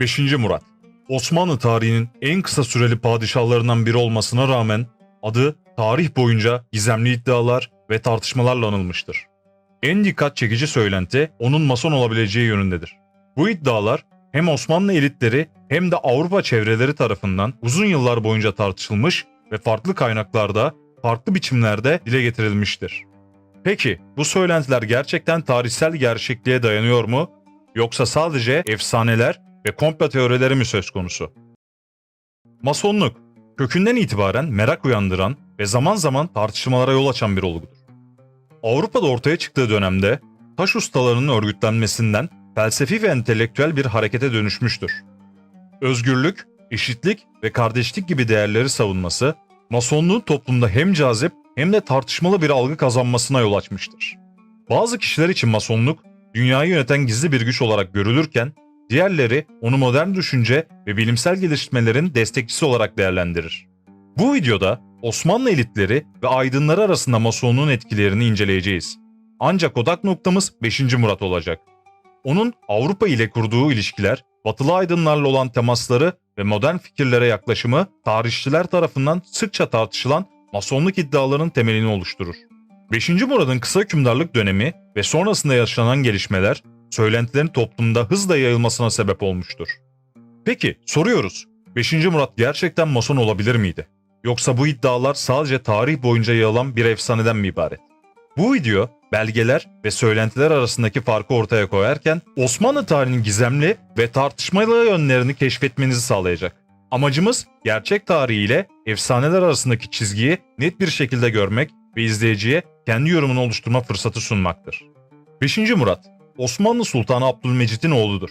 5. Murat Osmanlı tarihinin en kısa süreli padişahlarından biri olmasına rağmen adı tarih boyunca gizemli iddialar ve tartışmalarla anılmıştır. En dikkat çekici söylenti onun mason olabileceği yönündedir. Bu iddialar hem Osmanlı elitleri hem de Avrupa çevreleri tarafından uzun yıllar boyunca tartışılmış ve farklı kaynaklarda, farklı biçimlerde dile getirilmiştir. Peki bu söylentiler gerçekten tarihsel gerçekliğe dayanıyor mu? Yoksa sadece efsaneler ve komplo teorileri mi söz konusu? Masonluk, kökünden itibaren merak uyandıran ve zaman zaman tartışmalara yol açan bir olgudur. Avrupa'da ortaya çıktığı dönemde taş ustalarının örgütlenmesinden felsefi ve entelektüel bir harekete dönüşmüştür. Özgürlük, eşitlik ve kardeşlik gibi değerleri savunması, Masonluğun toplumda hem cazip hem de tartışmalı bir algı kazanmasına yol açmıştır. Bazı kişiler için Masonluk, dünyayı yöneten gizli bir güç olarak görülürken, diğerleri onu modern düşünce ve bilimsel gelişmelerin destekçisi olarak değerlendirir. Bu videoda Osmanlı elitleri ve aydınları arasında Masonluğun etkilerini inceleyeceğiz. Ancak odak noktamız 5. Murat olacak. Onun Avrupa ile kurduğu ilişkiler, batılı aydınlarla olan temasları ve modern fikirlere yaklaşımı tarihçiler tarafından sıkça tartışılan masonluk iddialarının temelini oluşturur. 5. Murad'ın kısa hükümdarlık dönemi ve sonrasında yaşanan gelişmeler söylentilerin toplumda hızla yayılmasına sebep olmuştur. Peki soruyoruz. 5. Murat gerçekten mason olabilir miydi? Yoksa bu iddialar sadece tarih boyunca yayılan bir efsaneden mi ibaret? Bu video belgeler ve söylentiler arasındaki farkı ortaya koyarken Osmanlı tarihinin gizemli ve tartışmalı yönlerini keşfetmenizi sağlayacak. Amacımız gerçek tarihiyle efsaneler arasındaki çizgiyi net bir şekilde görmek ve izleyiciye kendi yorumunu oluşturma fırsatı sunmaktır. 5. Murat, Osmanlı Sultanı Abdülmecit'in oğludur.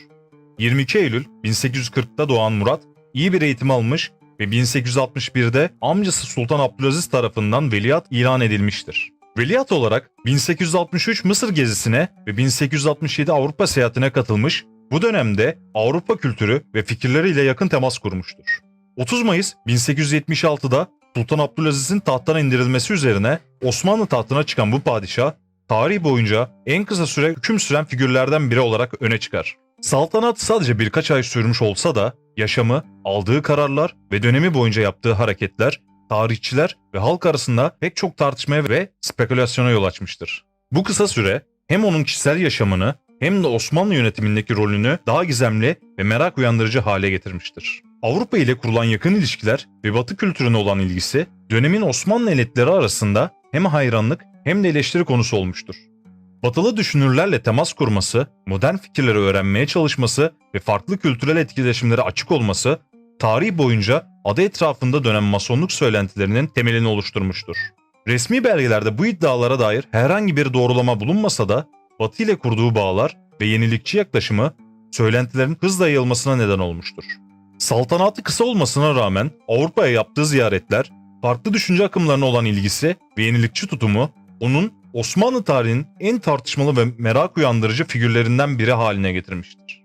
22 Eylül 1840'da doğan Murat, iyi bir eğitim almış ve 1861'de amcası Sultan Abdülaziz tarafından veliaht ilan edilmiştir. Veliaht olarak 1863 Mısır gezisine ve 1867 Avrupa seyahatine katılmış, bu dönemde Avrupa kültürü ve fikirleriyle yakın temas kurmuştur. 30 Mayıs 1876'da Sultan Abdülaziz'in tahttan indirilmesi üzerine Osmanlı tahtına çıkan bu padişah, tarih boyunca en kısa süre hüküm süren figürlerden biri olarak öne çıkar. Saltanat sadece birkaç ay sürmüş olsa da yaşamı, aldığı kararlar ve dönemi boyunca yaptığı hareketler tarihçiler ve halk arasında pek çok tartışmaya ve spekülasyona yol açmıştır. Bu kısa süre hem onun kişisel yaşamını hem de Osmanlı yönetimindeki rolünü daha gizemli ve merak uyandırıcı hale getirmiştir. Avrupa ile kurulan yakın ilişkiler ve Batı kültürüne olan ilgisi dönemin Osmanlı elitleri arasında hem hayranlık hem de eleştiri konusu olmuştur. Batılı düşünürlerle temas kurması, modern fikirleri öğrenmeye çalışması ve farklı kültürel etkileşimlere açık olması tarih boyunca adı etrafında dönen masonluk söylentilerinin temelini oluşturmuştur. Resmi belgelerde bu iddialara dair herhangi bir doğrulama bulunmasa da Batı ile kurduğu bağlar ve yenilikçi yaklaşımı söylentilerin hızla yayılmasına neden olmuştur. Saltanatı kısa olmasına rağmen Avrupa'ya yaptığı ziyaretler, farklı düşünce akımlarına olan ilgisi ve yenilikçi tutumu onun Osmanlı tarihinin en tartışmalı ve merak uyandırıcı figürlerinden biri haline getirmiştir.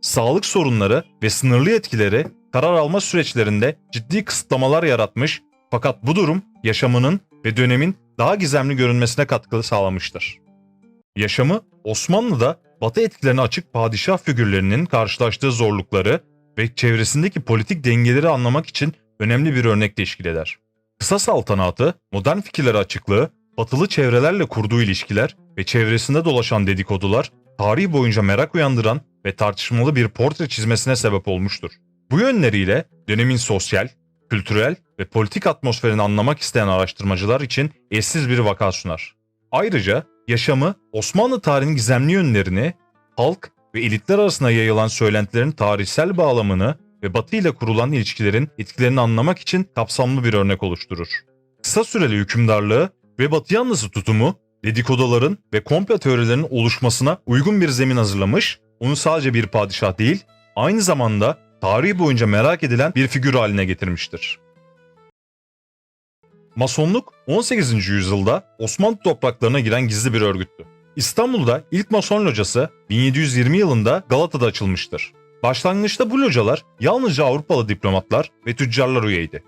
Sağlık sorunları ve sınırlı etkileri karar alma süreçlerinde ciddi kısıtlamalar yaratmış fakat bu durum yaşamının ve dönemin daha gizemli görünmesine katkı sağlamıştır. Yaşamı Osmanlı'da Batı etkilerine açık padişah figürlerinin karşılaştığı zorlukları ve çevresindeki politik dengeleri anlamak için önemli bir örnek teşkil eder. Kısa saltanatı, modern fikirlere açıklığı, batılı çevrelerle kurduğu ilişkiler ve çevresinde dolaşan dedikodular tarih boyunca merak uyandıran ve tartışmalı bir portre çizmesine sebep olmuştur. Bu yönleriyle dönemin sosyal, kültürel ve politik atmosferini anlamak isteyen araştırmacılar için eşsiz bir vaka sunar. Ayrıca yaşamı Osmanlı tarihinin gizemli yönlerini, halk ve elitler arasında yayılan söylentilerin tarihsel bağlamını ve Batı ile kurulan ilişkilerin etkilerini anlamak için kapsamlı bir örnek oluşturur. Kısa süreli hükümdarlığı ve Batı yanlısı tutumu dedikoduların ve komplo teorilerinin oluşmasına uygun bir zemin hazırlamış, onu sadece bir padişah değil, aynı zamanda tarih boyunca merak edilen bir figür haline getirmiştir. Masonluk 18. yüzyılda Osmanlı topraklarına giren gizli bir örgüttü. İstanbul'da ilk Mason locası 1720 yılında Galata'da açılmıştır. Başlangıçta bu localar yalnızca Avrupalı diplomatlar ve tüccarlar üyeydi.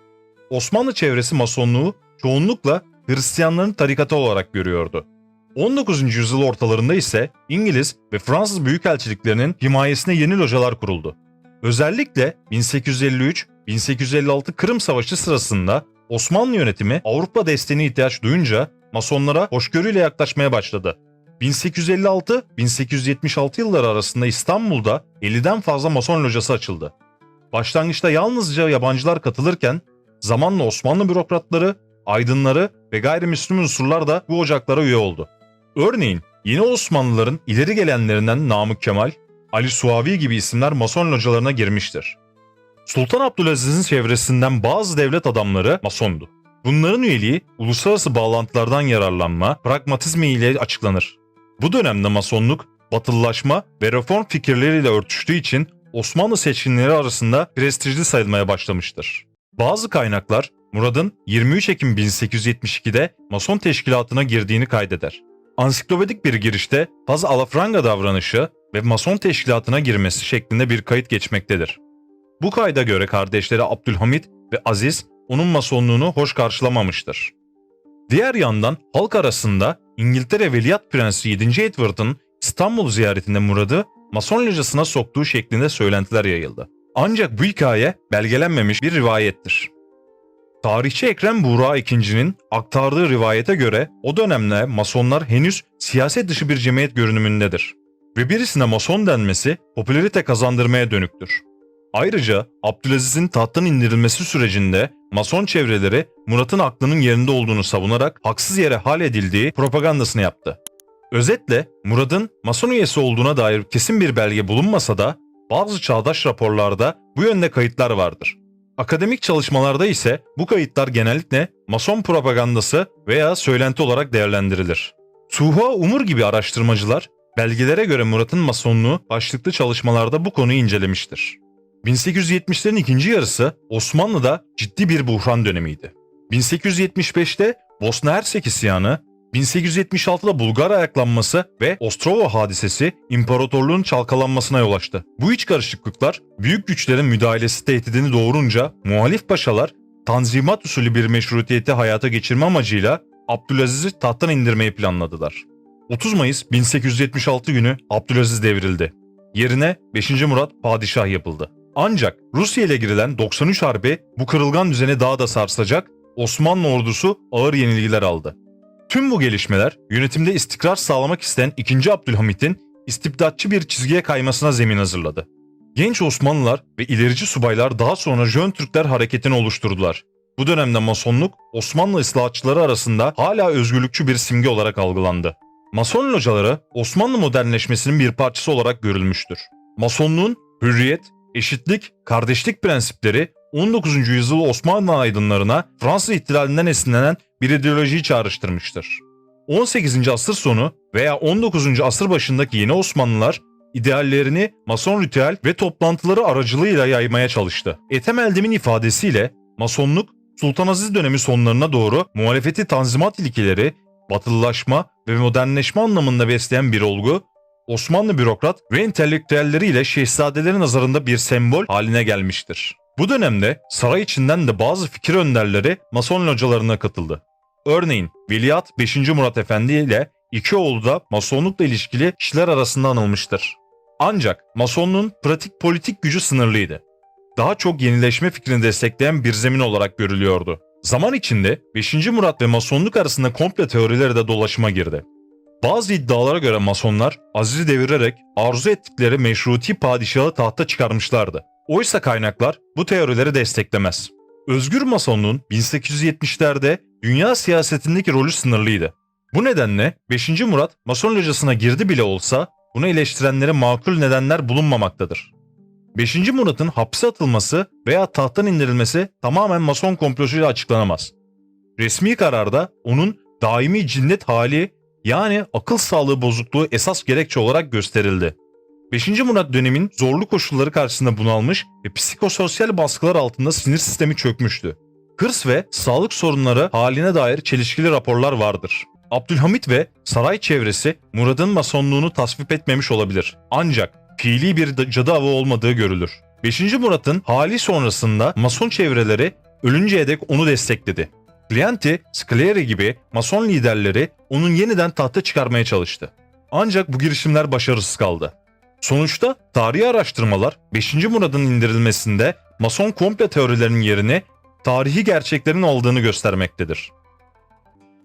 Osmanlı çevresi Masonluğu çoğunlukla Hristiyanların tarikatı olarak görüyordu. 19. yüzyıl ortalarında ise İngiliz ve Fransız büyükelçiliklerinin himayesine yeni localar kuruldu. Özellikle 1853-1856 Kırım Savaşı sırasında Osmanlı yönetimi Avrupa desteğine ihtiyaç duyunca Masonlara hoşgörüyle yaklaşmaya başladı. 1856-1876 yılları arasında İstanbul'da 50'den fazla Mason locası açıldı. Başlangıçta yalnızca yabancılar katılırken zamanla Osmanlı bürokratları, aydınları ve gayrimüslim unsurlar da bu ocaklara üye oldu. Örneğin yeni Osmanlıların ileri gelenlerinden Namık Kemal, Ali Suavi gibi isimler Mason localarına girmiştir. Sultan Abdülaziz'in çevresinden bazı devlet adamları Masondu. Bunların üyeliği uluslararası bağlantılardan yararlanma, pragmatizmi ile açıklanır. Bu dönemde Masonluk, batılılaşma ve reform fikirleriyle örtüştüğü için Osmanlı seçkinleri arasında prestijli sayılmaya başlamıştır. Bazı kaynaklar Murad'ın 23 Ekim 1872'de Mason teşkilatına girdiğini kaydeder. Ansiklopedik bir girişte faz alafranga davranışı ve Mason teşkilatına girmesi şeklinde bir kayıt geçmektedir. Bu kayda göre kardeşleri Abdülhamit ve Aziz onun masonluğunu hoş karşılamamıştır. Diğer yandan halk arasında İngiltere Veliaht Prensi 7. Edward'ın İstanbul ziyaretinde Murad'ı Mason locasına soktuğu şeklinde söylentiler yayıldı. Ancak bu hikaye belgelenmemiş bir rivayettir. Tarihçi Ekrem Buğra İkinci'nin aktardığı rivayete göre o dönemde Masonlar henüz siyaset dışı bir cemiyet görünümündedir ve birisine Mason denmesi popülerite kazandırmaya dönüktür. Ayrıca Abdülaziz'in tahttan indirilmesi sürecinde Mason çevreleri Murat'ın aklının yerinde olduğunu savunarak haksız yere hal edildiği propagandasını yaptı. Özetle Murat'ın Mason üyesi olduğuna dair kesin bir belge bulunmasa da bazı çağdaş raporlarda bu yönde kayıtlar vardır. Akademik çalışmalarda ise bu kayıtlar genellikle Mason propagandası veya söylenti olarak değerlendirilir. Tuğha Umur gibi araştırmacılar belgelere göre Murat'ın Masonluğu başlıklı çalışmalarda bu konuyu incelemiştir. 1870'lerin ikinci yarısı Osmanlı'da ciddi bir buhran dönemiydi. 1875'te Bosna Hersek isyanı, 1876'da Bulgar ayaklanması ve Ostrova hadisesi imparatorluğun çalkalanmasına yol açtı. Bu iç karışıklıklar büyük güçlerin müdahalesi tehdidini doğurunca muhalif paşalar tanzimat usulü bir meşrutiyeti hayata geçirme amacıyla Abdülaziz'i tahttan indirmeyi planladılar. 30 Mayıs 1876 günü Abdülaziz devrildi. Yerine 5. Murat padişah yapıldı. Ancak Rusya ile girilen 93 Harbi bu kırılgan düzeni daha da sarsacak, Osmanlı ordusu ağır yenilgiler aldı. Tüm bu gelişmeler yönetimde istikrar sağlamak isteyen 2. Abdülhamit'in istibdatçı bir çizgiye kaymasına zemin hazırladı. Genç Osmanlılar ve ilerici subaylar daha sonra Jön Türkler hareketini oluşturdular. Bu dönemde Masonluk Osmanlı ıslahatçıları arasında hala özgürlükçü bir simge olarak algılandı. Mason locaları Osmanlı modernleşmesinin bir parçası olarak görülmüştür. Masonluğun hürriyet, eşitlik, kardeşlik prensipleri 19. yüzyıl Osmanlı aydınlarına Fransız ihtilalinden esinlenen bir ideolojiyi çağrıştırmıştır. 18. asır sonu veya 19. asır başındaki yeni Osmanlılar ideallerini Mason ritüel ve toplantıları aracılığıyla yaymaya çalıştı. Ethem Eldem'in ifadesiyle Masonluk Sultan Aziz dönemi sonlarına doğru muhalefeti tanzimat ilkeleri, batılılaşma ve modernleşme anlamında besleyen bir olgu, Osmanlı bürokrat ve entelektüelleriyle şehzadelerin nazarında bir sembol haline gelmiştir. Bu dönemde saray içinden de bazı fikir önderleri Mason localarına katıldı. Örneğin Veliaht 5. Murat Efendi ile iki oğlu da Masonlukla ilişkili kişiler arasında anılmıştır. Ancak Masonluğun pratik politik gücü sınırlıydı. Daha çok yenileşme fikrini destekleyen bir zemin olarak görülüyordu. Zaman içinde 5. Murat ve Masonluk arasında komple teorileri de dolaşıma girdi. Bazı iddialara göre Masonlar Aziz'i devirerek arzu ettikleri meşruti padişahı tahta çıkarmışlardı. Oysa kaynaklar bu teorileri desteklemez. Özgür Masonluğun 1870'lerde dünya siyasetindeki rolü sınırlıydı. Bu nedenle 5. Murat Mason locasına girdi bile olsa bunu eleştirenlere makul nedenler bulunmamaktadır. 5. Murat'ın hapse atılması veya tahttan indirilmesi tamamen Mason komplosuyla açıklanamaz. Resmi kararda onun daimi cinnet hali yani akıl sağlığı bozukluğu esas gerekçe olarak gösterildi. 5. Murat dönemin zorlu koşulları karşısında bunalmış ve psikososyal baskılar altında sinir sistemi çökmüştü. Hırs ve sağlık sorunları haline dair çelişkili raporlar vardır. Abdülhamit ve saray çevresi Murad'ın masonluğunu tasvip etmemiş olabilir. Ancak fiili bir cadı avı olmadığı görülür. 5. Murat'ın hali sonrasında mason çevreleri ölünceye dek onu destekledi. Clienti, Scleri gibi mason liderleri onun yeniden tahta çıkarmaya çalıştı. Ancak bu girişimler başarısız kaldı. Sonuçta tarihi araştırmalar 5. Murad'ın indirilmesinde Mason komple teorilerinin yerini tarihi gerçeklerin aldığını göstermektedir.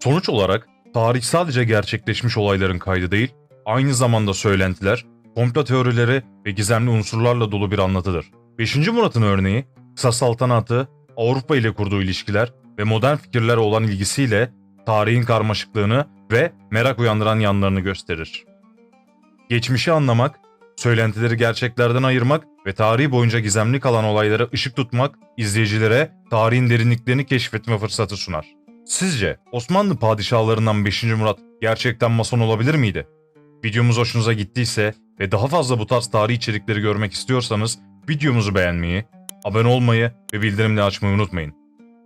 Sonuç olarak tarih sadece gerçekleşmiş olayların kaydı değil, aynı zamanda söylentiler, komplo teorileri ve gizemli unsurlarla dolu bir anlatıdır. 5. Murat'ın örneği, kısa saltanatı, Avrupa ile kurduğu ilişkiler ve modern fikirlere olan ilgisiyle tarihin karmaşıklığını ve merak uyandıran yanlarını gösterir. Geçmişi anlamak, söylentileri gerçeklerden ayırmak ve tarihi boyunca gizemli kalan olaylara ışık tutmak izleyicilere tarihin derinliklerini keşfetme fırsatı sunar. Sizce Osmanlı padişahlarından 5. Murat gerçekten mason olabilir miydi? Videomuz hoşunuza gittiyse ve daha fazla bu tarz tarih içerikleri görmek istiyorsanız videomuzu beğenmeyi, abone olmayı ve bildirimleri açmayı unutmayın.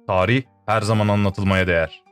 Tarih her zaman anlatılmaya değer.